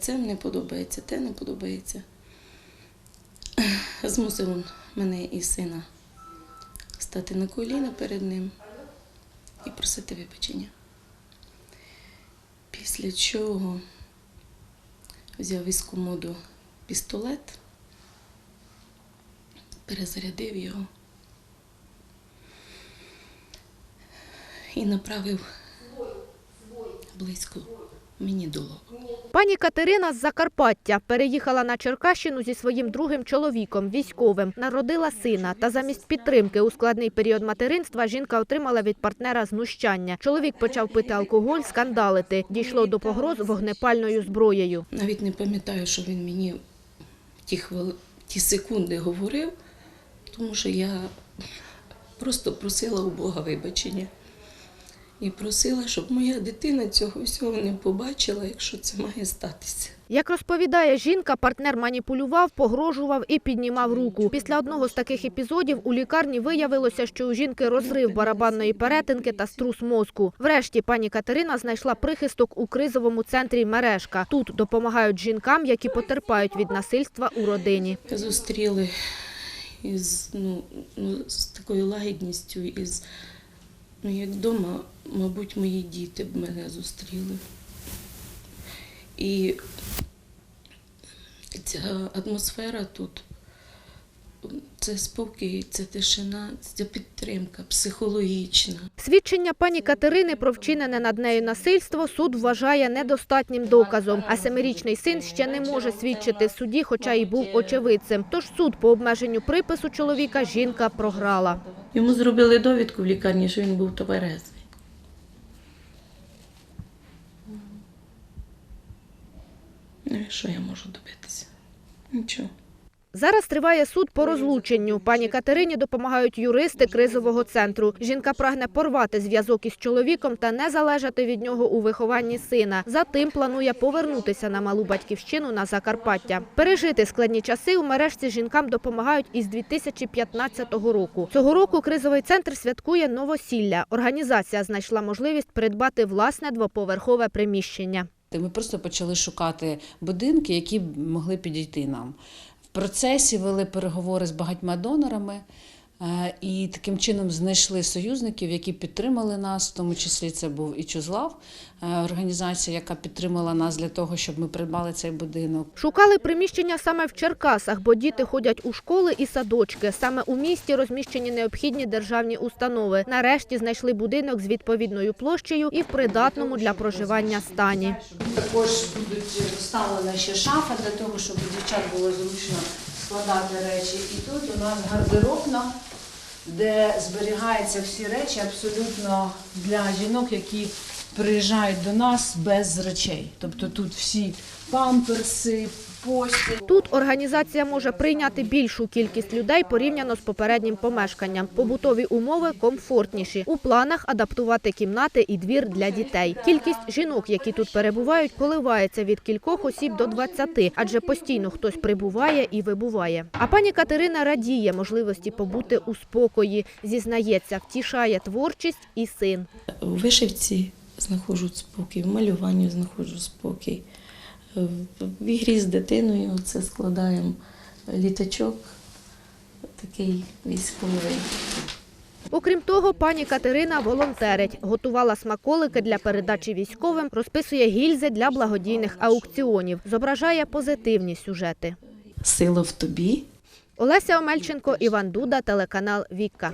Це не подобається, те не подобається. Змусив мене і сина стати на коліна перед ним і просити вибачення. Після чого взяв із комоду пістолет, перезарядив його і направив близько мені до лоба. Пані Катерина з Закарпаття переїхала на Черкащину зі своїм другим чоловіком, військовим. Народила сина. Та замість підтримки у складний період материнства жінка отримала від партнера знущання. Чоловік почав пити алкоголь, скандалити. Дійшло до погроз вогнепальною зброєю. Навіть не пам'ятаю, що він мені в ті, хвили... ті секунди говорив, тому що я просто просила у Бога вибачення. І просила, щоб моя дитина цього всього не побачила, якщо це має статися. Як розповідає жінка, партнер маніпулював, погрожував і піднімав руку. Після одного з таких епізодів у лікарні виявилося, що у жінки розрив барабанної перетинки та струс мозку. Врешті пані Катерина знайшла прихисток у кризовому центрі Мережка. Тут допомагають жінкам, які потерпають від насильства у родині. Зустріли із, ну, ну, з такою лагідністю, із, ну, як вдома, мабуть, мої діти б мене зустріли. І ця атмосфера тут, це спокій, це тишина, це підтримка психологічна. Свідчення пані Катерини про вчинене над нею насильство суд вважає недостатнім доказом. А семирічний син ще не може свідчити в суді, хоча й був очевидцем. Тож суд по обмеженню припису чоловіка жінка програла. Йому зробили довідку в лікарні, що він був товарезвий. Ну і що я можу добитися? Нічого. Зараз триває суд по розлученню. Пані Катерині допомагають юристи кризового центру. Жінка прагне порвати зв'язок із чоловіком та не залежати від нього у вихованні сина. Затим планує повернутися на малу батьківщину на Закарпаття. Пережити складні часи у мережці жінкам допомагають із 2015 року. Цього року кризовий центр святкує новосілля. Організація знайшла можливість придбати власне двоповерхове приміщення. Ми просто почали шукати будинки, які могли підійти нам. Процесі вели переговори з багатьма донорами і таким чином знайшли союзників, які підтримали нас, в тому числі це був і Чузлав, е, організація, яка підтримала нас для того, щоб ми придбали цей будинок. Шукали приміщення саме в Черкасах, бо діти ходять у школи і садочки. Саме у місті розміщені необхідні державні установи. Нарешті знайшли будинок з відповідною площею і в придатному для проживання стані. Також будуть вставлена ще шафа для того, щоб дівчат було зручно складати речі. І тут у нас гардеробна, де зберігаються всі речі абсолютно для жінок, які приїжджають до нас без речей. Тобто тут всі памперси, постіль. Тут організація може прийняти більшу кількість людей порівняно з попереднім помешканням. Побутові умови комфортніші. У планах адаптувати кімнати і двір для дітей. Кількість жінок, які тут перебувають, коливається від кількох осіб до 20, адже постійно хтось прибуває і вибуває. А пані Катерина радіє можливості побути у спокої. Зізнається, втішає творчість і син. У вишивці знаходжу спокій, в малюванні знаходжу спокій. В- ігрі з дитиною це складаємо літачок, такий військовий. Окрім того, пані Катерина волонтерить, готувала смаколики для передачі військовим, розписує гільзи для благодійних аукціонів, зображає позитивні сюжети. Сила в тобі, Олеся Омельченко, Іван Дуда, телеканал Вікка.